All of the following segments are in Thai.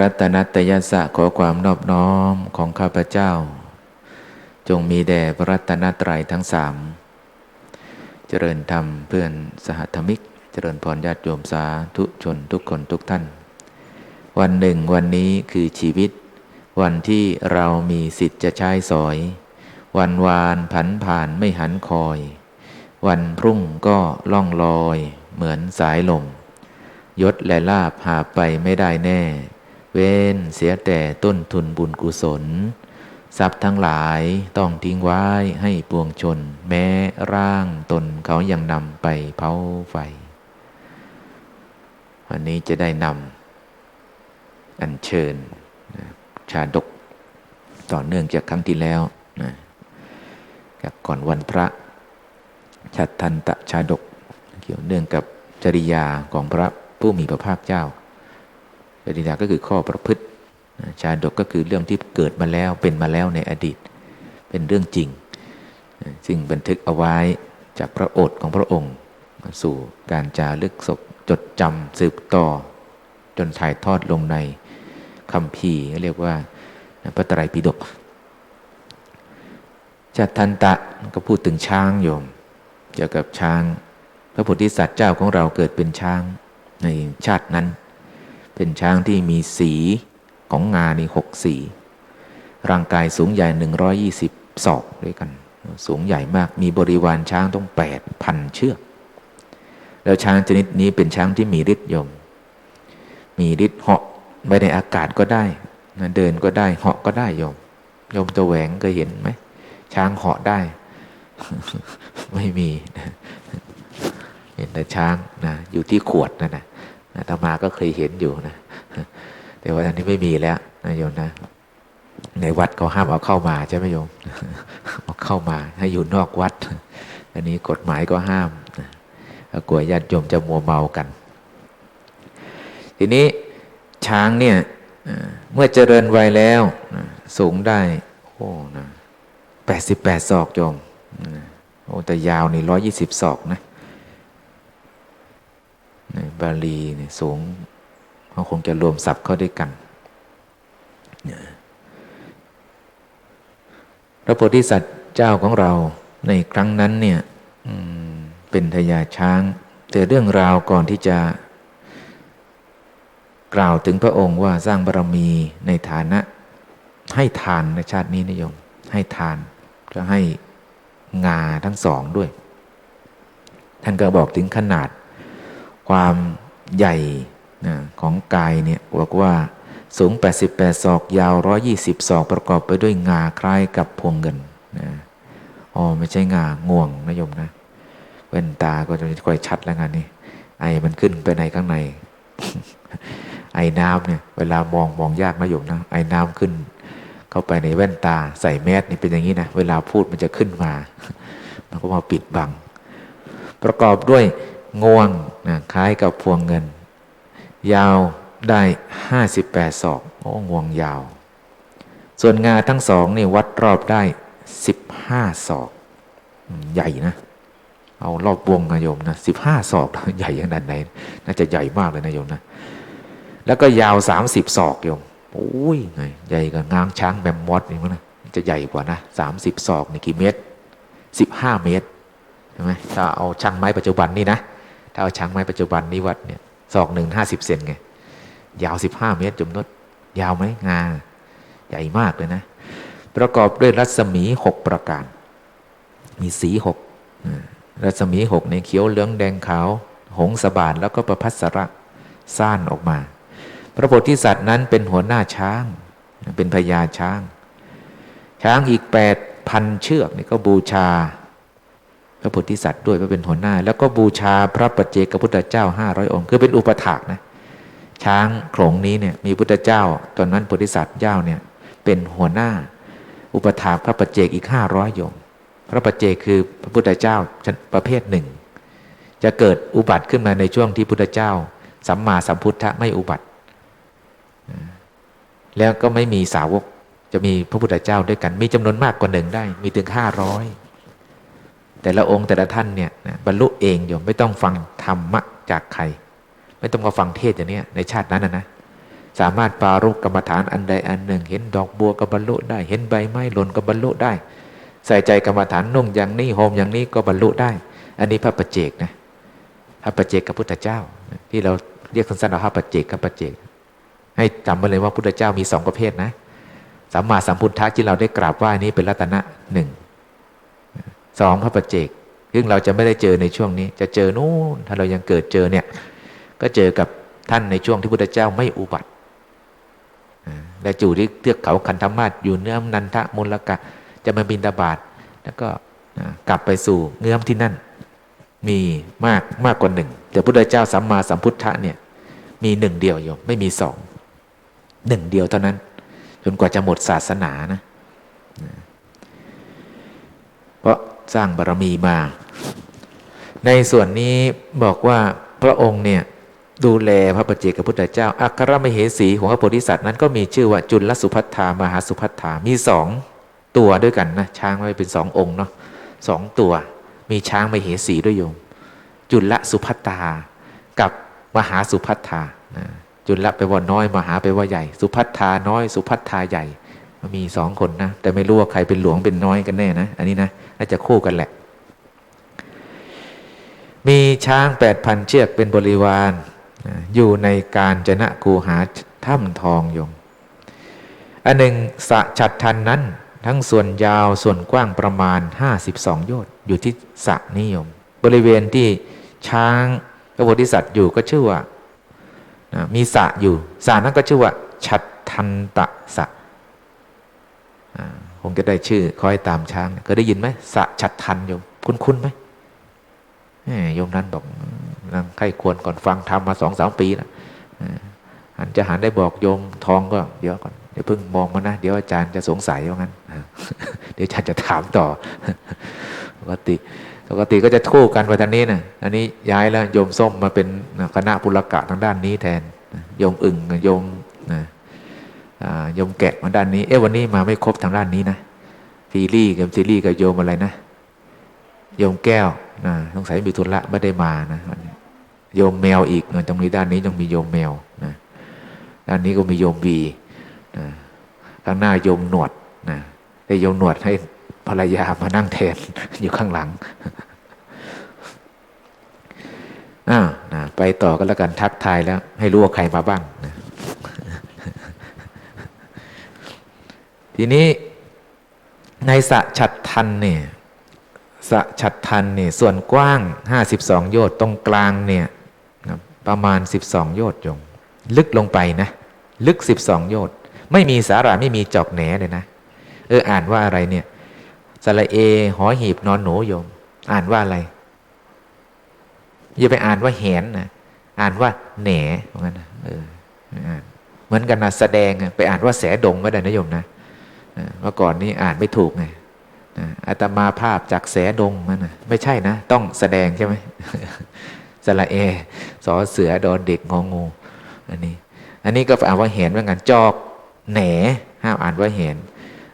รัตนัตยสะขอความนอบน้อมของข้าพเจ้า จงมีแด่พระรัตนตรัยทั้งสามเจริญธรรมเพื่อนสหธรรมิก เจริญพรญาติโยมสาธุชนทุกคนทุกท่าน วันหนึ่งวันนี้คือชีวิต วันที่เรามีสิทธิ์จะใช้สอย วันวานผันผ่านไม่หันคอย วันพรุ่งก็ล่องลอย เหมือนสายลมยศและลาบหาไปไม่ได้แน่ เว้นเสียแต่ต้นทุนบุญกุศล ทรัพย์ทั้งหลายต้องทิ้งไว้ให้ปวงชน แม้ร่างตนเขายังนำไปเผาไฟวันนี้จะได้นำอัญเชิญชาดกต่อเนื่องจากครั้งที่แล้วนะก่อนวันพระชัดทันตะชาดก เกี่ยวเนื่องกับจริยาของพระผู้มีพระภาคเจ้า จริยาก็คือข้อประพฤติ ชาดกก็คือเรื่องที่เกิดมาแล้วเป็นมาแล้วในอดีต เป็นเรื่องจริง ซึ่งบันทึกเอาไว้จากพระโอษฐ์ของพระองค์ สู่การจารึกศกจดจำสืบต่อ จนถ่ายทอดลงในคำพีเรียกว่าพระไตรปิฎกจัตทันตะก็พูดถึงช้างโยม เกี่ยวกับช้าง พระโพธิสัตว์เจ้าของเราเกิดเป็นช้างในชาตินั้น เป็นช้างที่มีสีของงานี่หกสีร่างกายสูงใหญ่ 120 ศอกด้วยกัน สูงใหญ่มากมีบริวารช้างต้องแปดพันเชือก แล้วช้างชนิดนี้เป็นช้างที่มีฤทธิ์ยม มีฤทธิ์เหาะไปในอากาศก็ได้เดินก็ได้เหาะก็ได้ยมยมตะแหวงเคยเห็นไหมช้างเหาะได้ ไม่มี เห็นแต่ช้างนะอยู่ที่ขวดนั่นนะ อาตมาก็เคยเห็นอยู่นะแต่ว่าอันนี้ไม่มีแล้วนะโยมนะ ในวัดเขาห้ามเอาเข้ามาใช่ไหมโยมเอาเข้ามาให้อยู่นอกวัด อันนี้กฎหมายก็ห้ามนะกลัวญาติโยมจะมัวเมากัน ทีนี้ช้างเนี่ยเมื่อเจริญวัยแล้วสูงได้โอ้นะแปดสิบแปดศอกโยมโอ้แต่ยาวนี่ร้อยยี่สิบศอกนะ บาลีเนี่ยสูงเขาคงจะรวมศัพท์เข้าด้วยกัน พระโพธิสัตว์เจ้าของเราในครั้งนั้นเนี่ยเป็นทายาช้าง แต่เรื่องราวก่อนที่จะ กล่าวถึงพระองค์ว่าสร้างบารมีในฐานะ ให้ทานในชาตินี้นิยม ให้ทานจะให้งาทั้งสองด้วย ท่านก็บอกถึงขนาด ความใหญ่นะของกายเนี่ยบอกว่าสูง 88 ศอก ยาว 120 ศอก ประกอบไปด้วยงาคล้ายกับพวงเงินนะอ๋อไม่ใช่งาง่วงนะโยมนะเว้นตาก็จะค่อยชัดแล้วงานนี้ไอมันขึ้นไปในข้างใน ไอน้ำเนี่ย เวลามองมองยากนะโยมนะไอน้ำขึ้น เข้าไปในแว่นตาใส่แมสนี่เป็นอย่างนี้นะเวลาพูดมันจะขึ้นมา มันก็มาปิดบัง ประกอบด้วย งวงนะคล้ายกับพวงเงิน ยาวได้ 58 ศอกโอ้งวงยาว ส่วนงาทั้งสองนี่วัดรอบได้ 15 ศอก ใหญ่นะ เอารอบวงนะโยมนะ15ศอก ใหญ่ย่างนั้นไหน น่าจะใหญ่มากเลยนะโยมนะ แล้วก็ยาว30ศอกโยมโอ้ยไงใหญ่กับงางช้างแบมมอสนี่มั้งนะจะใหญ่กว่านะ30ศอกนี่กี่เมตร15เมตรใช่ไหมถ้าเอาช่างไม้ปัจจุบันนี่นะ ถ้าเอาช่างไม้ปัจจุบันนี่วัดเนี่ยศอกหนึ่งห้าสิบเซนไง ยาวสิบห้าเมตรจุมนดยาวไหมงา ใหญ่มากเลยนะ ประกอบด้วยรัศมีหกประการ มีสีหกรัศมีหกในเขียวเหลืองแดงขาว หงสบานแล้วก็ประพัสระซ่านออกมา พระโพธิสัตว์นั้นเป็นหัวหน้าช้าง เป็นพญาช้าง ช้างอีกแปดพันเชือกนี่ก็บูชา พระโพธิสัตว์ด้วยว่าเป็นหัวหน้า แล้วก็บูชาพระปัจเจกพุทธเจ้าห้าร้อยองค์ คือเป็นอุปถากนะช้างโขลงนี้เนี่ยมีพุทธเจ้า ตอนนั้นโพธิสัตว์เจ้าเนี่ยเป็นหัวหน้า อุปถากพระปัจเจกอีกห้าร้อยโยมพระปัจเจกคือพระพุทธเจ้าประเภทหนึ่ง จะเกิดอุบัติขึ้นมาในช่วงที่พุทธเจ้า สัมมาสัมพุทธะไม่อุบัติ แล้วก็ไม่มีสาวกจะมีพระพุทธเจ้าด้วยกัน มีจำนวนมากกว่าหนึ่งได้ มีถึงห้าร้อย แต่ละองค์แต่ละท่านเนี่ยบรรลุเองโยมไม่ต้องฟังธรรมะจากใคร ไม่ต้องมาฟังเทศอย่างนี้ในชาตินั้นนะนะสามารถปรารุกกรรมฐานอันใดอันหนึ่ง เห็นดอกบัวก็บรรลุได้ เห็นใบไม้หล่นก็บรรลุได้ ใส่ใจกรรมฐานนุ่งอย่างนี้โฮมอย่างนี้ก็บรรลุได้ อันนี้พระประเจกนะพระประเจกกับพุทธเจ้า ที่เราเรียกสั้นๆว่าพระประเจกกับประเจก ให้จำไว้เลยว่าพุทธเจ้ามีสองประเภทนะสัมมาสัมพุทธะที่เราได้กราบไหว้นี้เป็นรัตนะหนึ่ง สองพระประเจกซึ่งเราจะไม่ได้เจอในช่วงนี้ จะเจอนู่นถ้าเรายังเกิดเจอเนี่ยก็เจอกับท่านในช่วงที่พุทธเจ้าไม่อุบัติและจู่ที่เทือกเขาคันธมาศอยู่เนื้อมนันทะมุลกะ จะมาบินตาบาตแล้วก็กลับไปสู่เงื้อมที่นั่น มีมากมากกว่าหนึ่งแต่พุทธเจ้าสัมมาสัมพุทธะเนี่ยมีหนึ่งเดียวโยมไม่มีสองหนึ่งเดียวเท่านั้น จนกว่าจะหมดศาสนานะ เพราะ สร้างบารมีมา ในส่วนนี้บอกว่าพระองค์เนี่ยดูแลพระปเจกับพุทธเจ้า อัครมเหสีของพระโพธิสัตว์นั้นก็มีชื่อว่าจุลสุพัทธามหาสุพัทธามีสองตัวด้วยกันนะช้างไว้เป็นสององค์เนาะสองตัว มีช้างมเหสีด้วยโยม จุลสุพัทธากับมหาสุพัทธาจุลไปว่าน้อยมหาไปว่าใหญ่ สุพัทธาน้อย สุพัทธาใหญ่ มีสองคนนะ แต่ไม่รู้ว่าใครเป็นหลวงเป็นน้อยกันแน่นะ อันนี้นะน่าจะคู่กันแหละ มีช้างแปดพันเชือกเป็นบริวาร อยู่ในการจนะกูหาถ้ำทองยงอันหนึ่งสะฉัดทันนั้น ทั้งส่วนยาวส่วนกว้างประมาณ 52 โยชน์ อยู่ที่สะนิยม บริเวณที่ช้างพระโพธิสัตว์อยู่ก็ชื่อว่า มีสะอยู่สะนั้นก็ชื่อว่า ฉัดทันตะสะ คงจะได้ชื่อคอยตามช้างก็ได้ยินไหมสะฉัดทันโยมคุ้นๆไหมโยมนั้นบอกนั่งใครควรก่อนฟังทำมาสองสามปีนะหันจะหันได้บอกโยมทองก็เดี๋ยวก่อนเดี๋ยวเพิ่งมองมานะเดี๋ยวอาจารย์จะสงสัยว่างั้นเดี๋ยวอาจารย์จะถามต่อปกติปกติก็จะคู่กันไปทางนี้นะอันนี้ย้ายแล้วโยมส้มมาเป็นคณะปุรกะทางด้านนี้แทนโยมอึ่งโยม โยมแกะมาด้านนี้ เอ๊ะวันนี้มาไม่ครบทางด้านนี้นะซีรีส์กับซีรีส์กับโยมอะไรนะ โยมแก้วนะสงสัยมีธุระไม่ได้มานะโยมแมวอีกตรงนี้ด้านนี้ต้องมีโยมแมวนะด้านนี้ก็มีโยมบีนะข้างหน้าโยมหนวดนะแต่โยมหนวดให้ภรรยามานั่งแทนอยู่ข้างหลังอ่านะไปต่อก็แล้วกันทักทายแล้ว ให้รู้ว่าใครมาบ้างนะ ทีนี้ในสะฉัดทันเนี่ยสะฉัดทันเนี่ยส่วนกว้าง 52 โยชน์ตรงกลางเนี่ยประมาณ 12 โยชน์ยงลึกลงไปนะ ลึก 12 โยชน์ไม่มีสาระไม่มีจอกแหนเลยนะ เอออ่านว่าอะไรเนี่ยสระเอ หอหีบนอนหนูโยม อ่านว่าอะไรอย่าไปอ่านว่าแหนนะอ่านว่าแหนเหมือนกันนะเออเหมือนกันนะแสดงไปอ่านว่าแสดงก็ได้นะโยมนะ เมื่อก่อนนี้อ่านไม่ถูกไงอาตมาภาพจากแสดงมันนะไม่ใช่นะ ต้องแสดงใช่ไหมสระเอสอเสือดอนเด็กงองู อันนี้ อันนี้ก็อ่านว่าเห็นเหมือนกันจอกแหนห้ามอ่านว่าเห็น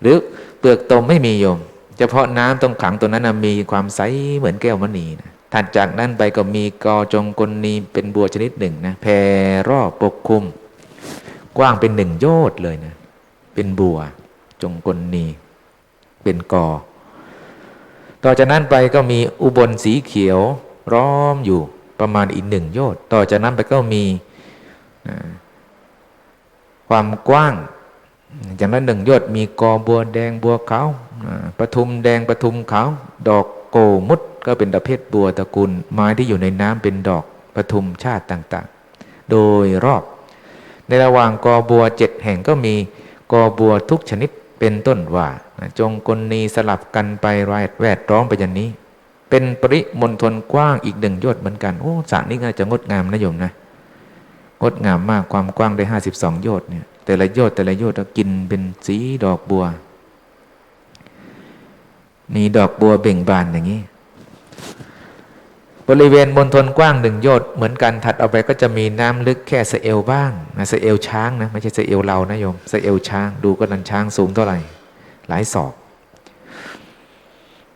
หรือเปลือกตมไม่มีโยม เฉพาะน้ำตรงขังตัวนั้นมีความใสเหมือนแก้วมณีนะถัดจากนั้นไปก็มีกอจงกลนีเป็นบัวชนิดหนึ่งนะแผ่รอบปกคลุม กว้างเป็นหนึ่งโยชน์เลยนะเป็นบัว จงกลนี เป็นกอ ต่อจากนั้นไปก็มีอุบลสีเขียวร้อมอยู่ประมาณอีกหนึ่งโยชน์ต่อจากนั้นไปก็มีความกว้างจากนั้นหนึ่งยอดมีกอบัวแดงบัวขาวปทุมแดงปทุมขาวดอกโกมุดก็เป็นประเภทบัวตระกูลไม้ที่อยู่ในน้ำเป็นดอกปทุมชาติต่างๆ โดยรอบ ในระหว่างกอบัวเจ็ดแห่งก็มีกอบัวทุกชนิด เป็นต้นว่า จงกลนีสลับกันไปรายแวดร้อมไปอย่างนี้ เป็นปริมณฑลกว้างอีกหนึ่งยอดเหมือนกันโอ้สระนี้ก็จะงดงามนะโยมนะงดงามมากความกว้างได้ห้าสิบสองยอดเนี่ย แต่ละยอดแต่ละยอดก็กินเป็นสีดอกบัวมีดอกบัวเบ่งบานอย่างนี้ บริเวณบนทนกว้างหนึ่งโยชน์เหมือนกันถัดออกไปก็จะมีน้ำลึกแค่สเอลบ้างนะสเอลช้างนะไม่ใช่สเอลเรานะโยมสเอลช้าง ดูก็นันช้างสูงเท่าไหร่ หลายศอก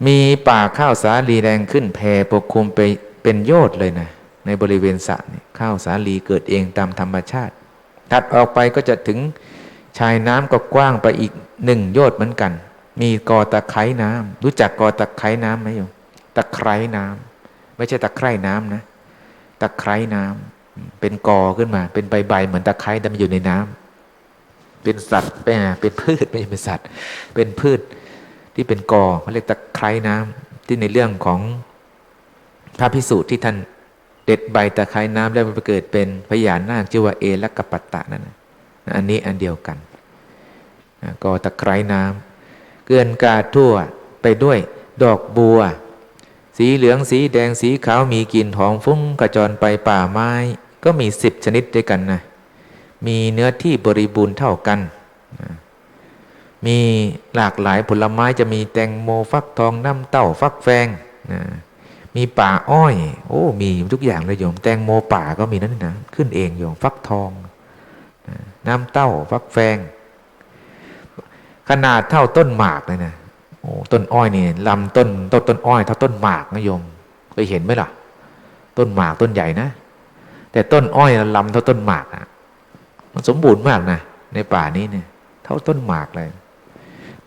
มีป่าข้าวสาลีแดงขึ้นแผ่ปกคลุมไปเป็นโยชน์เลยนะในบริเวณสระข้าวสาลีเกิดเองตามธรรมชาติ ถัดออกไปก็จะถึงชายน้ำก็กว้างไปอีกหนึ่งโยชน์เหมือนกัน มีกอตะไคร้น้ำรู้จักกอตะไคร้น้ำไหมโยมตะไคร้น้ำ ไม่ใช่ตะไคร้น้ำนะ ตะไคร้น้ำเป็นกอขึ้นมา เป็นใบๆเหมือนตะไคร้แต่มันอยู่ในน้ำเป็นสัตว์เป็นเป็นพืชไม่ใช่เป็นสัตว์ เป็นพืชที่เป็นกอเขาเรียกตะไคร้น้ำที่ในเรื่องของพระพิสูจน์ที่ท่านเด็ดใบตะไคร้น้ำแล้วมันไปเกิดเป็นพญานาคชื่อว่าเอละกปัตตะนั่นนะอันนี้อันเดียวกันกอตะไคร้น้ำเกลื่อนกาทั่วไปด้วยดอกบัว สีเหลืองสีแดงสีขาวมีกลิ่นหอมฟุ้งกระจรไปป่าไม้ ก็มีสิบชนิดด้วยกันนะมีเนื้อที่บริบูรณ์เท่ากัน มีหลากหลายผลไม้จะมีแตงโมฟักทองน้ำเต้าฟักแฟงนะมีป่าอ้อย โอ้ มีทุกอย่างเลยโยม แตงโมป่าก็มีนั่นนะขึ้นเองโยมฟักทองนะน้ำเต้าฟักแฟง ขนาดเท่าต้นหมากเลยนะ โอ้ต้นอ้อยนี่ลำต้นต้นต้นอ้อยเท่าต้นหมากนะโยมเคยเห็นไหมล่ะ ต้นหมากต้นใหญ่นะ แต่ต้นอ้อยลำเท่าต้นหมากอะ มันสมบูรณ์มากนะในป่านี้เนี่ย เท่าต้นหมากเลย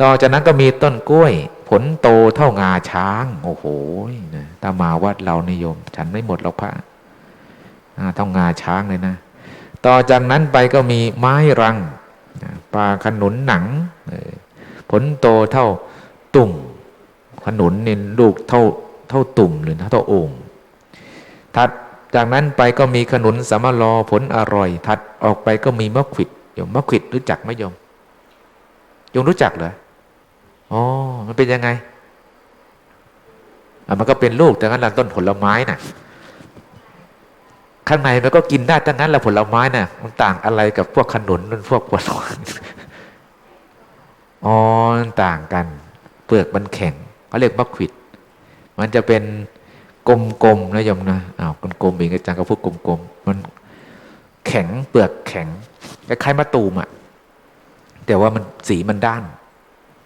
ต่อจากนั้นก็มีต้นกล้วย ผลโตเท่างาช้าง โอ้โหนะถ้ามาวัดเรานิยม ฉันไม่หมดหรอกพระอ่าเท่างาช้างเลยนะต่อจากนั้นไปก็มีไม้รังปลาขนุนหนังผลโตเท่า ตุ่ม ขนุนเนี่ลูกเท่าเท่าตุ่มหรือเท่าโอ่งถัดจากนั้นไปก็มีขนุนสามะลอผลอร่อย ถัดออกไปก็มีมะขวิดโยมมะขวิดรู้จักไหมโยมโยมรู้จักเหรออ๋อมันเป็นยังไงอะมันก็เป็นลูกแต่งั้นละต้นผลไม้น่ะ ข้างในมันก็กินได้ทั้งนั้นแหละผลไม้น่ะ มันต่างอะไรกับพวกขนุนนั่นพวกผลไม้อ๋อต่างกัน เปลือกมันแข็งเขาเรียกมะขวิดมันจะเป็นกลมๆนะโยมนะอ้าวกลมๆเองอาจารย์ก็พูดกลมๆมันแข็งเปลือกแข็งคล้ายๆมะตูมอะแต่ว่ามันสีมันด้าน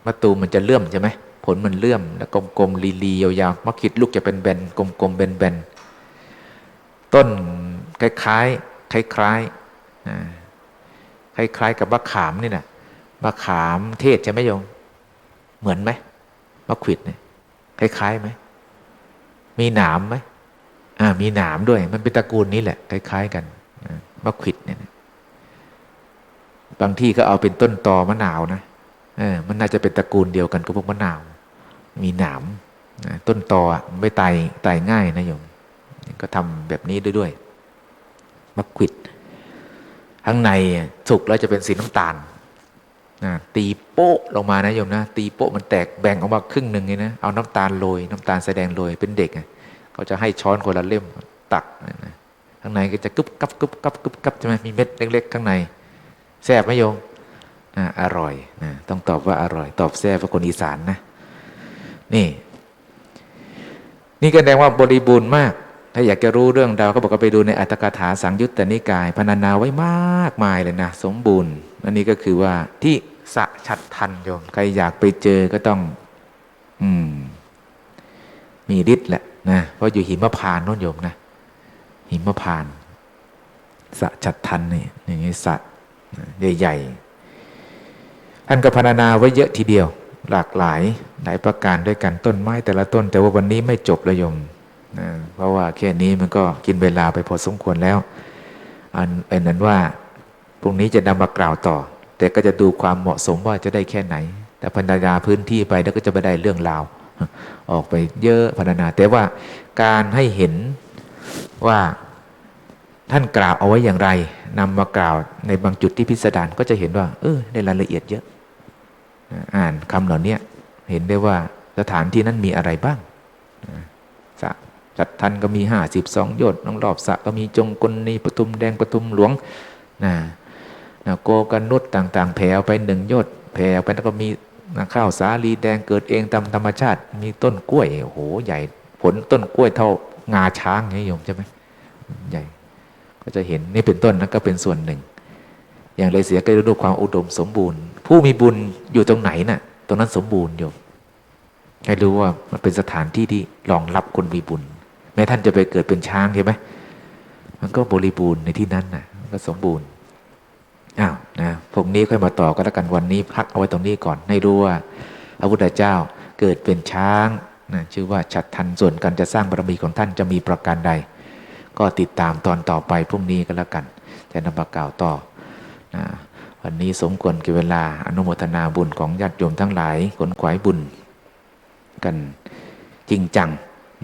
มะตูมมันจะเลื่อมใช่ไหมผลมันเลื่อมแล้วกลมๆลีๆยาวๆมะขิดลูกจะเป็นแบนกลมๆแบนๆต้นคล้ายๆคล้ายๆคล้ายๆกับมะขามนี่นะมะขามเทศใช่ไหมโยมเหมือนไหม มะขวิดเนี่ยคล้ายๆไหมมีหนามไหมอ่า มีหนามด้วย มันเป็นตระกูลนี้แหละ คล้าย ๆ กันมะขวิดเนี่ยบางที่ก็เอาเป็นต้นตอมะนาวนะเออมันน่าจะเป็นตระกูลเดียวกันกับพวกมะนาว มีหนามต้นตอมันไม่ตายตายง่ายนะโยม ก็ทำแบบนี้ด้วยด้วยมะขวิดข้างในสุกแล้วจะเป็นสีน้ำตาล นะตีโป๊ะลงมานะโยมนะ ตีโป๊ะมันแตกแบ่งออกมาครึ่งหนึ่งเลยนะเอาน้ำตาลโรยน้ำตาลแสดงโรยเป็นเด็กอะเขาจะให้ช้อนคนละเล่มตักนะข้างในก็จะกึบกับกึบกับกึบกับใช่ไหมมีเม็ดเล็ก ๆ ข้างในแซ่บไหมโยมอ่าอร่อยนะต้องตอบว่าอร่อย ตอบแซ่บเป็นคนอีสานนะ นี่ นี่ก็แสดงว่าบริบูรณ์มาก ถ้าอยากจะรู้เรื่องดาวก็บอกก็ไปดูในอัตถกถาสังยุตตนิกายพรรณนาไว้มากมายเลยนะ สมบูรณ์ อันนี้ก็คือว่าที่สะชัดทันโยมใครอยากไปเจอก็ต้อง อืม มีฤทธิ์แหละนะเพราะอยู่หิมพานต์โน่นโยมนะหิมพานสะชัดทันนี่อย่างนี้สะใหญ่ๆท่านก็พรรณนาไว้เยอะทีเดียว หลากหลายหลายประการด้วยกันต้นไม้แต่ละต้น แต่ว่าวันนี้ไม่จบเลยโยมนะเพราะว่าแค่นี้มันก็กินเวลาไปพอสมควรแล้ว อันเป็นนั้นว่า รุ่งนี้จะนำมากล่าวต่อ แต่ก็จะดูความเหมาะสมว่าจะได้แค่ไหน แต่พรรณนาพื้นที่ไปแล้วก็จะไม่ได้เรื่องราว ออกไปเยอะพรรณนา แต่ว่าการให้เห็นว่าท่านกล่าวเอาไว้อย่างไรนำมากล่าวในบางจุดที่พิสดารก็จะเห็นว่า เออในรายละเอียดเยอะ อ่านคำเหล่านี้เห็นได้ว่าสถานที่นั้นมีอะไรบ้างสะจัดทันก็มีห้าสิบสองยศน้องรอบสะก็มีจงกลนีปทุมแดงปทุมหลวงนะ โกกันนุษต่างๆ แผ่ไปหนึ่งยศแผ่ไปแล้วก็มีข้าวสาลีแดงเกิดเองตามธรรมชาติ มีต้นกล้วยโอ้โหใหญ่ผลต้นกล้วยเท่างาช้างนี่โยมใช่ไหมใหญ่ ก็จะเห็นนี่เป็นต้นนั้นก็เป็นส่วนหนึ่ง อย่างไรเสียก็จะดูความอุดมสมบูรณ์ ผู้มีบุญอยู่ตรงไหนน่ะ ตรงนั้นสมบูรณ์โยมให้รู้ว่ามันเป็นสถานที่ที่รองรับคนมีบุญ แม้ท่านจะไปเกิดเป็นช้างใช่ไหมมันก็บริบูรณ์ในที่นั้นน่ะ มันก็สมบูรณ์ อ้าวนะพวกนี้ค่อยมาต่อกันแล้วกันวันนี้พักเอาไว้ตรงนี้ก่อนให้รู้ว่าพระพุทธเจ้าเกิดเป็นช้างนะชื่อว่าฉัดทันส่วนการจะสร้างบารมีของท่านจะมีประการใด ก็ติดตามตอนต่อไปพรุ่งนี้ก็แล้วกัน แต่นำมากล่าวต่อนะวันนี้สมควรกับเวลาอนุโมทนาบุญของญาติโยมทั้งหลายขนขวายบุญ กันจริงจัง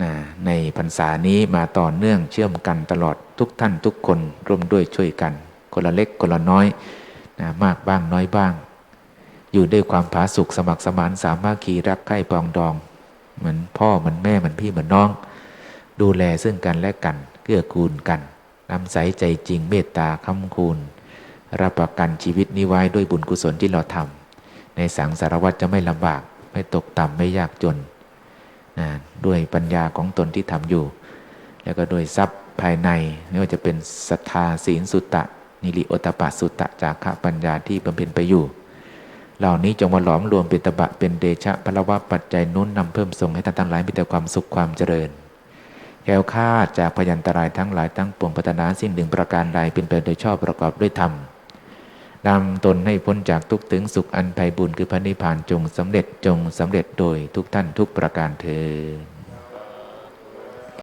นะในพรรษานี้มาต่อเนื่องเชื่อมกันตลอดทุกท่านทุกคนร่วมด้วยช่วยกัน คนละเล็กคนละน้อยนะมากบ้างน้อยบ้าง อยู่ด้วยความผาสุกสมัครสมานสามัคคีรักใคร่ปองดอง เหมือนพ่อเหมือนแม่เหมือนพี่เหมือนน้อง ดูแลซึ่งกันและกันเกื้อกูลกันนำใสใจจริงเมตตาคำคูณรับประกันชีวิตนี้ไว้ด้วยบุญกุศลที่เราทำในสังสารวัฏจะไม่ลำบาก ไม่ตกต่ำไม่ยากจนนะด้วยปัญญาของตนที่ทำอยู่ แล้วก็โดยทรัพย์ภายในไม่ว่าจะเป็นศรัทธาศีลสุตตะ นิริโอตปะสุตะจาคะปัญญาที่บำเพ็ญไปอยู่ เหล่านี้จงมาหลอมรวมเป็นตบะเป็นเดชะพลวะปัจจัยนุนนำเพิ่มส่งให้ท่านทั้งหลายมีแต่ความสุขความเจริญแคล้วคลาจากพยันตรายทั้งหลายทั้งปวงปัตนาสิ่งหนึ่งประการใดเป็นไปโดยชอบประกอบด้วยธรรมนำตนให้พ้นจากทุกถึงสุขอันไพบุญคือพระนิพพานจงสำเร็จจงสำเร็จโดยทุกท่านทุกประการเทอ